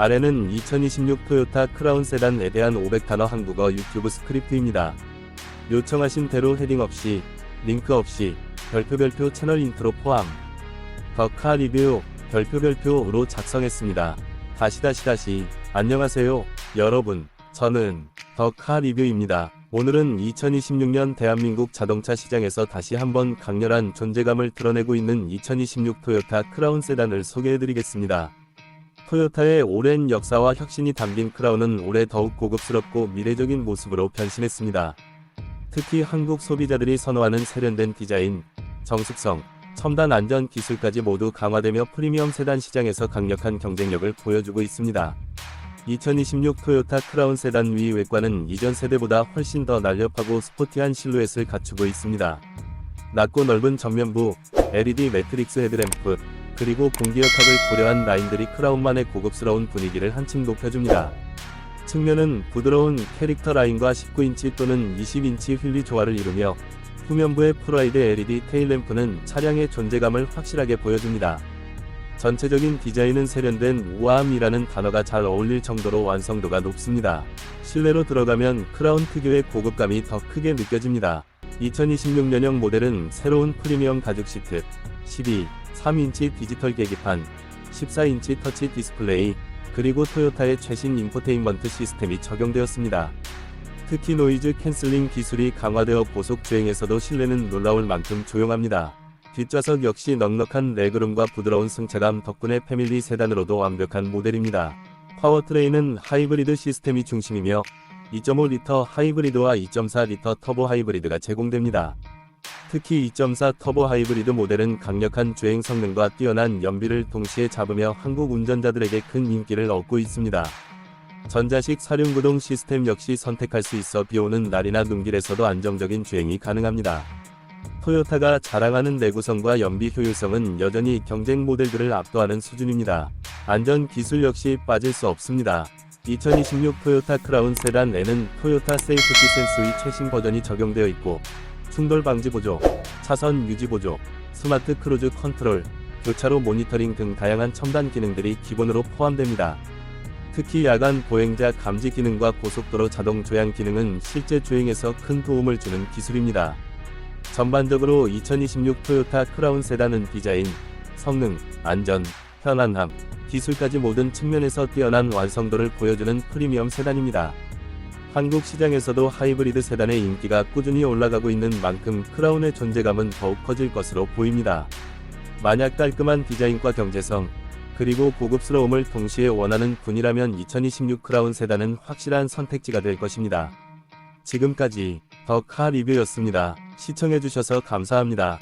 아래는 2026 토요타 크라운 세단에 대한 500단어 한국어 유튜브 스크립트입니다. 요청하신 대로 헤딩 없이, 링크 없이, 별표 별표 채널 인트로 포함. 더카 리뷰, 별표 별표로 작성했습니다. 다시 다시 다시, 안녕하세요, 여러분. 저는 더카 리뷰입니다. 오늘은 2026년 대한민국 자동차 시장에서 다시 한번 강렬한 존재감을 드러내고 있는 2026 토요타 크라운 세단을 소개해드리겠습니다. 토요타의 오랜 역사와 혁신이 담긴 크라운은 올해 더욱 고급스럽고 미래적인 모습으로 변신했습니다. 특히 한국 소비자들이 선호하는 세련된 디자인, 정숙성, 첨단 안전 기술까지 모두 강화되며 프리미엄 세단 시장에서 강력한 경쟁력을 보여주고 있습니다. 2026 토요타 크라운 세단 위 외관은 이전 세대보다 훨씬 더 날렵하고 스포티한 실루엣을 갖추고 있습니다. 낮고 넓은 정면부, LED 매트릭스 헤드램프, 그리고 공기역학을 고려한 라인들이 크라운만의 고급스러운 분위기를 한층 높여줍니다. 측면은 부드러운 캐릭터 라인과 19인치 또는 20인치 휠리 조화를 이루며 후면부의 프라이드 LED 테일램프는 차량의 존재감을 확실하게 보여줍니다. 전체적인 디자인은 세련된 우아함이라는 단어가 잘 어울릴 정도로 완성도가 높습니다. 실내로 들어가면 크라운 특유의 고급감이 더 크게 느껴집니다. 2026년형 모델은 새로운 프리미엄 가죽 시트, 12, 3인치 디지털 계기판, 14인치 터치 디스플레이, 그리고 토요타의 최신 인포테인먼트 시스템이 적용되었습니다. 특히 노이즈 캔슬링 기술이 강화되어 고속 주행에서도 실내는 놀라울 만큼 조용합니다. 뒷좌석 역시 넉넉한 레그룸과 부드러운 승차감 덕분에 패밀리 세단으로도 완벽한 모델입니다. 파워트레인은 하이브리드 시스템이 중심이며 2.5리터 하이브리드와 2.4리터 터보 하이브리드가 제공됩니다. 특히 2.4 터보 하이브리드 모델은 강력한 주행 성능과 뛰어난 연비를 동시에 잡으며 한국 운전자들에게 큰 인기를 얻고 있습니다. 전자식 사륜구동 시스템 역시 선택할 수 있어 비오는 날이나 눈길에서도 안정적인 주행이 가능합니다. 토요타가 자랑하는 내구성과 연비 효율성은 여전히 경쟁 모델들을 압도하는 수준입니다. 안전 기술 역시 빠질 수 없습니다. 2026 토요타 크라운 세단에는 토요타 세이프티 센스의 최신 버전이 적용되어 있고 충돌 방지 보조, 차선 유지 보조, 스마트 크루즈 컨트롤, 교차로 모니터링 등 다양한 첨단 기능들이 기본으로 포함됩니다. 특히 야간 보행자 감지 기능과 고속도로 자동 조향 기능은 실제 주행에서 큰 도움을 주는 기술입니다. 전반적으로 2026 토요타 크라운 세단은 디자인, 성능, 안전, 편안함, 기술까지 모든 측면에서 뛰어난 완성도를 보여주는 프리미엄 세단입니다. 한국 시장에서도 하이브리드 세단의 인기가 꾸준히 올라가고 있는 만큼 크라운의 존재감은 더욱 커질 것으로 보입니다. 만약 깔끔한 디자인과 경제성, 그리고 고급스러움을 동시에 원하는 분이라면 2026 크라운 세단은 확실한 선택지가 될 것입니다. 지금까지 더카 리뷰였습니다. 시청해주셔서 감사합니다.